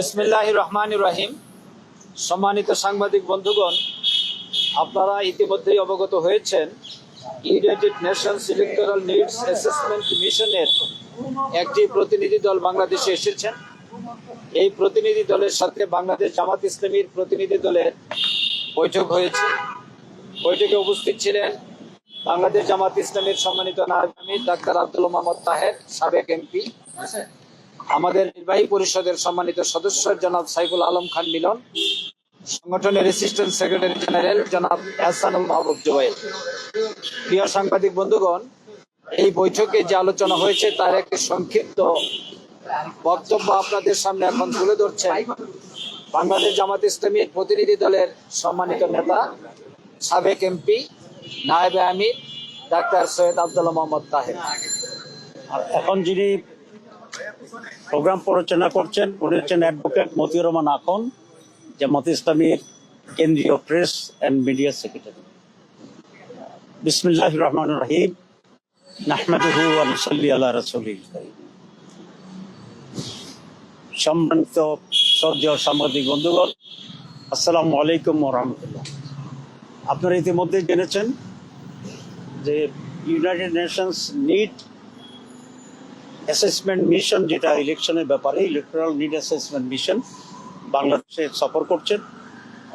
বিসমিল্লাহ রহমান রহিম সম্মানিত সাংবাদিক বন্ধুগণ, আপনারা ইতিমধ্যেই অবগত হয়েছেন United Nations electoral needs assessment মিশনের একটি প্রতিনিধি দল বাংলাদেশে এসেছেন। এই প্রতিনিধি দলের সাথে বাংলাদেশ জামাত ইসলামীর প্রতিনিধি দলের বৈঠক হয়েছে। বৈঠকে উপস্থিত ছিলেন বাংলাদেশ জামাত ইসলামের সম্মানিত নায়ক ডাক্তার আব্দুল মোহাম্মদ তাহের, সাবেক এমপি। আমাদের নির্বাহী পরিষদের সম্মানিত সদস্য জনাব সাইফুল আলম খান মিলন, সংগঠনের অ্যাসিস্ট্যান্ট সেক্রেটারি জেনারেল জনাব এহসানুল মাহবুব জুবাইর। প্রিয় সাংবাদিক বন্ধুগণ, এই বৈঠকে যে আলোচনা হয়েছে তার একটি সংক্ষিপ্ত বক্তব্য আপনাদের সামনে এখন তুলে ধরছেন বাংলাদেশ জামাত ইসলামীর প্রতিনিধি দলের সম্মানিত নেতা, সাবেক এমপি, নায়েব আমির, ডাক্তার সৈয়দ আব্দুল্লাহ মোহাম্মদ তাহের। এখন যিনি প্রোগ্রাম পরিচালনা করছেন, উনি হচ্ছেন অ্যাডভোকেট মতিউর রহমান আখন জামাত ইসলামীর কেন্দ্রীয় প্রেস অ্যান্ড মিডিয়া সেক্রেটারি বিসমিল্লাহ রহমান রহিম, নাহমাদুহু ওয়া নুসাল্লি আলা সম্মানিত সাংবাদিক বন্ধুগণ, আসসালামু আলাইকুম রাহমাতুল্লাহ। আপনারা ইতিমধ্যে জেনেছেন যে United Nations need assessment mission যেটা ইলেকশনের ব্যাপারে ইলেকট্রাল নিড অ্যাসেসমেন্ট মিশন বাংলাদেশে সফর করছেন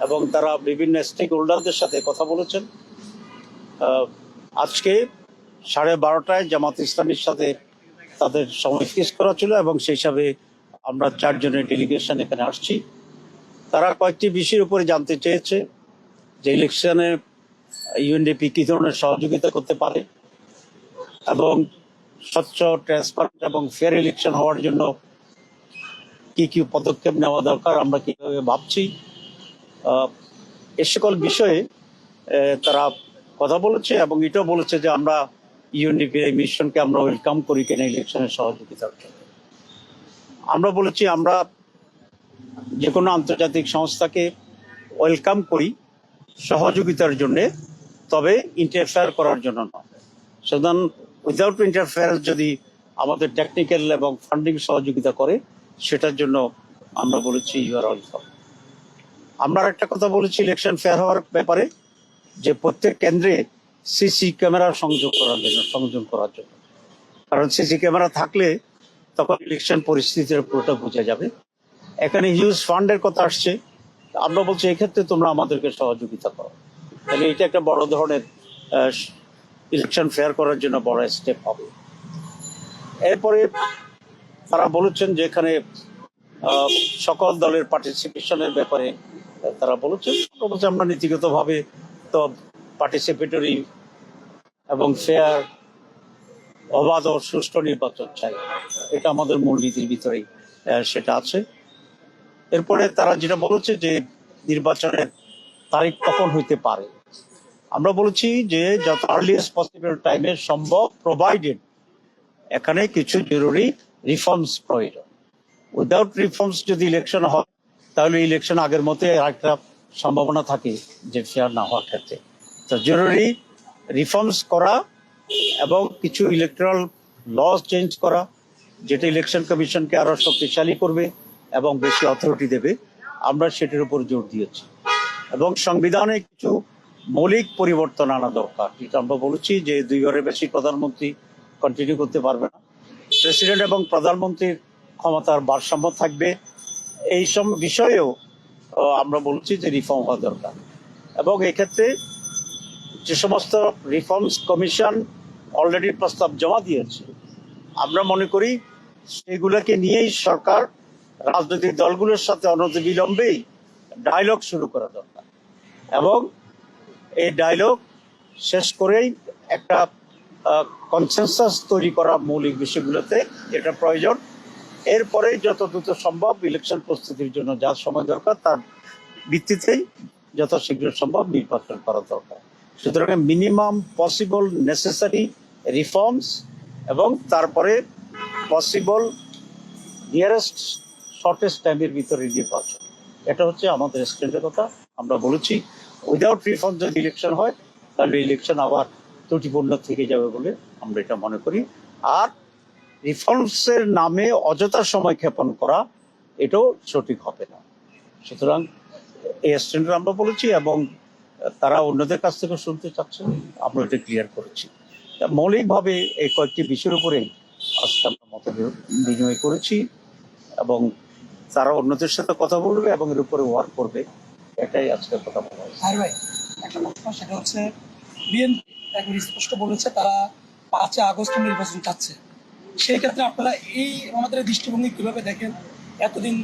এবং তারা বিভিন্ন স্টেক হোল্ডারদের সাথে কথা বলেছেন। আজকে সাড়ে বারোটায় জামাত ইসলামের সাথে তাদের সময় ফিক্স করা ছিল এবং সেই হিসাবে আমরা চারজনের ডেলিগেশন এখানে আসছি। তারা কয়েকটি বিষয়ের উপরে জানতে চেয়েছে যে ইলেকশনে ইউএনডিপি কী ধরনের সহযোগিতা করতে পারে এবং স্বচ্ছ ট্রান্সপারেন্ট এবং ফেয়ার ইলেকশন হওয়ার জন্য কি কি পদক্ষেপ নেওয়া দরকার আমরা কীভাবে ভাবছি? এ সকল বিষয়ে তারা কথা বলেছে এবং এটাও বলেছে যে আমরা ইউএনডিপি এই মিশনকে আমরা ওয়েলকাম করি কেন ইলেকশনের সহযোগিতার আমরা বলেছি আমরা যে কোনো আন্তর্জাতিক সংস্থাকে ওয়েলকাম করি সহযোগিতার জন্যে, তবে ইন্টারফেয়ার করার জন্য নয়। সুতরাং উইদাউট ইন্টারফেয়ারেন্স যদি আমাদের টেকনিক্যাল এবং ফান্ডিং সহযোগিতা করে, সেটার জন্য আমরা বলেছি ইউ আর ওয়েলকাম আমরা একটা কথা বলেছি ইলেকশন ফেয়ার হওয়ার ব্যাপারে, যে প্রত্যেক কেন্দ্রে সিসি ক্যামেরা সংযোগ করার জন্য সংযোগ করার জন্য। কারণ সিসি ক্যামেরা থাকলে তখন ইলেকশন পরিস্থিতির পুরোটা বোঝা যাবে। এখানে হিউজ ফান্ডের কথা আসছে। আমরা বলছি, এক্ষেত্রে তোমরা আমাদেরকে সহযোগিতা করো। তাহলে এটা একটা বড় ধরনের ইলেকশন ফেয়ার করার জন্য বড় স্টেপ হবে। এরপরে তারা বলেছেন যে এখানে সকল দলের পার্টিসিপেশনের ব্যাপারে তারা বলেছেন আমরা নীতিগতভাবে তো পার্টিসিপেটরি এবং ফেয়ার অবাধ ও সুষ্ঠু নির্বাচন চাই। এটা আমাদের মূলনীতির ভিতরেই সেটা আছে। এরপরে তারা যেটা বলেছে যে নির্বাচনের তারিখ কখন হইতে পারে আমরা বলেছি যে যত আর্লিয়েস্ট পসিবল টাইমে সম্ভব প্রোভাইডেড এখানে কিছু জরুরি রিফর্মস প্রয়োজন। উইদাউট রিফর্মস যদি ইলেকশন হয়, তাহলে ইলেকশন আগের মতো একটা সম্ভাবনা থাকে যে ফেয়ার না হওয়ার ক্ষেত্রে। তো জরুরি রিফর্মস করা এবং কিছু ইলেকট্রাল লস চেঞ্জ করা, যেটা ইলেকশন কমিশনকে আরও শক্তিশালী করবে এবং বেশি অথরিটি দেবে, আমরা সেটার উপর জোর দিয়েছি। এবং সংবিধানে কিছু মৌলিক পরিবর্তন আনা দরকার। যেটা আমরা বলেছি যে দুই দুইবারের বেশি প্রধানমন্ত্রী কন্টিনিউ করতে পারবে না। প্রেসিডেন্ট এবং প্রধানমন্ত্রীর ক্ষমতার ভারসাম্য থাকবে। এই সব বিষয়েও আমরা বলছি যে রিফর্ম হওয়া দরকার। এবং এক্ষেত্রে যে সমস্ত রিফর্মস কমিশন অলরেডি প্রস্তাব জমা দিয়েছে, আমরা মনে করি সেগুলোকে নিয়েই সরকার, রাজনৈতিক দলগুলোর সাথে অনতিবিলম্বেই ডায়লগ শুরু করা দরকার। এবং এই ডায়লগ শেষ করেই একটা কনসেনসাস তৈরি করা মৌলিক বিষয়গুলোতে এটা প্রয়োজন। এরপরে যত দ্রুত সম্ভব ইলেকশন প্রস্তুতির জন্য যা সময় দরকার তার ভিত্তিতেই যত শীঘ্র সম্ভব নির্বাচন করা দরকার। সুতরাং মিনিমাম পসিবল নেসেসারি রিফর্মস এবং তারপরে পসিবল নিয়ারেস্ট শর্টেস্ট টাইমের ভিতরে নির্বাচন। এটা হচ্ছে আমাদের স্ট্যান্ডের কথা। আমরা বলেছি উইদাউট রিফর্ম যদি ইলেকশন হয়, তাহলে ইলেকশন আবার ত্রুটিপূর্ণ থেকে যাবে বলে আমরা এটা মনে করি। আর রিফর্মসের নামে অযথা সময় ক্ষেপণ করা, এটাও সঠিক হবে না। সুতরাং এই স্ট্যান্ডার্ড আমরা বলেছি এবং তারা অন্যদের কাছ থেকে শুনতে চাচ্ছেন আমরা এটা ক্লিয়ার করেছি। মৌলিকভাবে এই কয়েকটি বিষয়ের উপরে আজকে আমরা মত বিনিময় করেছি এবং তারা অন্যদের সাথে কথা বলবে এবং এর উপরে ওয়ার্ক করবে। এটাই আজকে কথা বলা। আর ভাই একটা প্রশ্ন সেটা হচ্ছে বিএনপি একবার স্পষ্ট বলেছে তারা পাঁচই আগস্ট নির্বাচন চাচ্ছে। সেই ক্ষেত্রে আপনারা এই আমাদের দৃষ্টিভঙ্গি কীভাবে দেখেন? এতদিন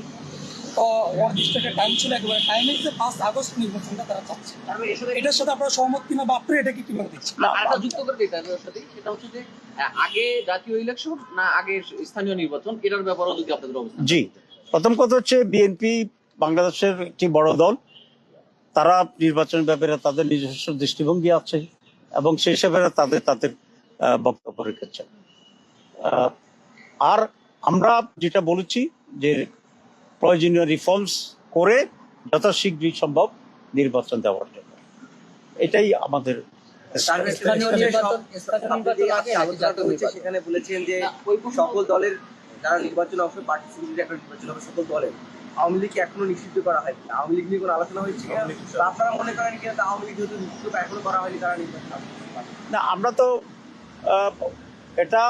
অনির্দিষ্ট একটা টাইম ছিল একেবারে টাইমে যে পাঁচ আগস্ট নির্বাচনটা তারা চাচ্ছে। তারপরে এর সাথে এটার সাথে আপনারা সহমত কিনা বা আপনারা এটাকে কীভাবে দেখছেন? না, আরেকটা যুক্ত করে দিই তার সাথে সেটা হচ্ছে যে আগে জাতীয় ইলেকশন না আগে স্থানীয় নির্বাচন এটার ব্যাপারেও যদি আপনাদের জি। প্রথম কথা হচ্ছে বিএনপি বাংলাদেশের একটি বড় দল। তারা নির্বাচন ব্যাপারে তাদের নিজস্ব দৃষ্টিভঙ্গি আছে এবং সেই হিসাবে তাদের তাদের বক্তব্য রেখেছেন আহ, আর আমরা যেটা বলেছি যে প্রয়োজনীয় রিফর্মস করে যথাশীঘ্রই সম্ভব নির্বাচন দেওয়ার জন্য। এটাই আমাদের সেখানে বলেছেন যে সকল দলের যারা নির্বাচনে অংশ পার্টিসিপেট একটা নির্বাচন সকল দলের। আওয়ামী লীগকে এখনও নিষিদ্ধ করা হয়নি। আওয়ামী লীগ নিয়ে কোনো আলোচনা হয়েছে? আপনারা মনে করেন কিনা আওয়ামী লীগ যেহেতু নিষিদ্ধ এখনও করা হয়নি তারা নির্বাচন না আমরা তো এটা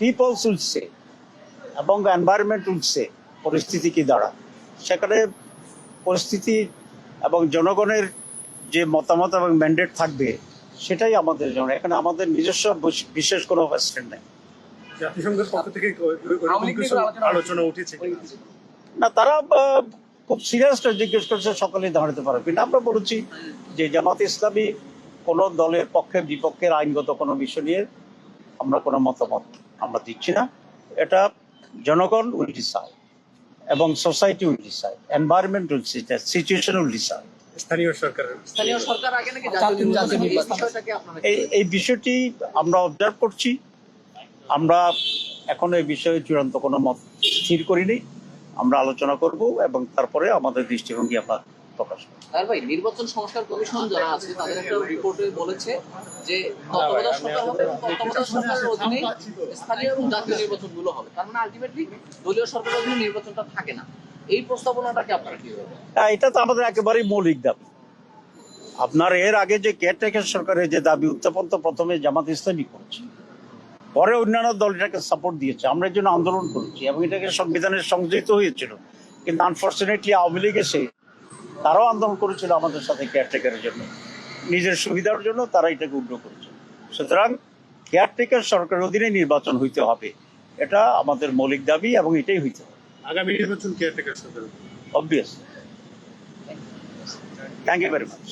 পিপলস উঠছে এবং এনভায়রনমেন্ট উঠছে পরিস্থিতি কি দাঁড়া সেখানে পরিস্থিতি এবং জনগণের যে মতামত এবং ম্যান্ডেট থাকবে সেটাই আমাদের জন্য। এখানে আমাদের নিজস্ব বিশেষ কোনো স্ট্যান্ড নেই। জাতিসংঘের পক্ষ থেকে আলোচনা উঠেছে। না তারা খুব সিরিয়াসটা জিজ্ঞেস করছে সকালে দাঁড়াতে পারবে কিন্তু আমরা বলেছি যে জামাত ইসলামী কোনো দলের পক্ষে বিপক্ষের আইনগত কোনো বিষয় নিয়ে আমরা কোনো মতামত আমরা দিচ্ছি না। এটা জনগণ উইল ডিসাইড এবং society will decide environment will decide situation will decide স্থানীয় সরকারের স্থানীয় সরকার আগে নাকি জাতীয় জাতীয় নির্বাচন নির্বাচন। এই বিষয়টাকে আপনারা এই এই বিষয়টি আমরা অবজার্ভ করছি। আমরা এখনও এই বিষয়ে চূড়ান্ত কোনো মত স্থির করিনি। আমরা আলোচনা করব এবং তারপরে আমাদের দৃষ্টিভঙ্গি আমরা প্রকাশ করব। আর ভাই নির্বাচন সংস্কার কমিশন যারা আছে তাদের একটা রিপোর্টে বলেছে যে তত্ত্বাবধায়ক সরকার হবে তত্ত্বাবধায়ক সরকারের অধীনে স্থানীয় এবং জাতীয় নির্বাচনগুলো হবে। কারণ আলটিমেটলি দলীয় সরকারের অধীনে নির্বাচনটা থাকে না। এই প্রস্তাবনাটাকে আপনারা কি হ্যাঁ, এটা তো আমাদের একেবারেই মৌলিক দাবি। আপনার এর আগে যে কেয়ারটেকার সরকারের যে দাবি উত্থাপন তো প্রথমে জামাত ইসলামী করেছে। পরে অন্যান্য দল এটাকে সাপোর্ট দিয়েছে। আমরা এর জন্য আন্দোলন করেছি এবং এটাকে সংবিধানের সংযোজিত হয়েছিল। কিন্তু আনফর্চুনেটলি আওয়ামী লীগ এসে তারাও আন্দোলন করেছিল আমাদের সাথে কেয়ারটেকারের জন্য। নিজের সুবিধার জন্য তারা এটাকে উগ্র করেছে। সুতরাং কেয়ারটেকার সরকারের অধীনে নির্বাচন হইতে হবে। এটা আমাদের মৌলিক দাবি এবং এটাই হইতে হবে। আগামী নির্বাচন caretaker Sarkar obvious thank you very much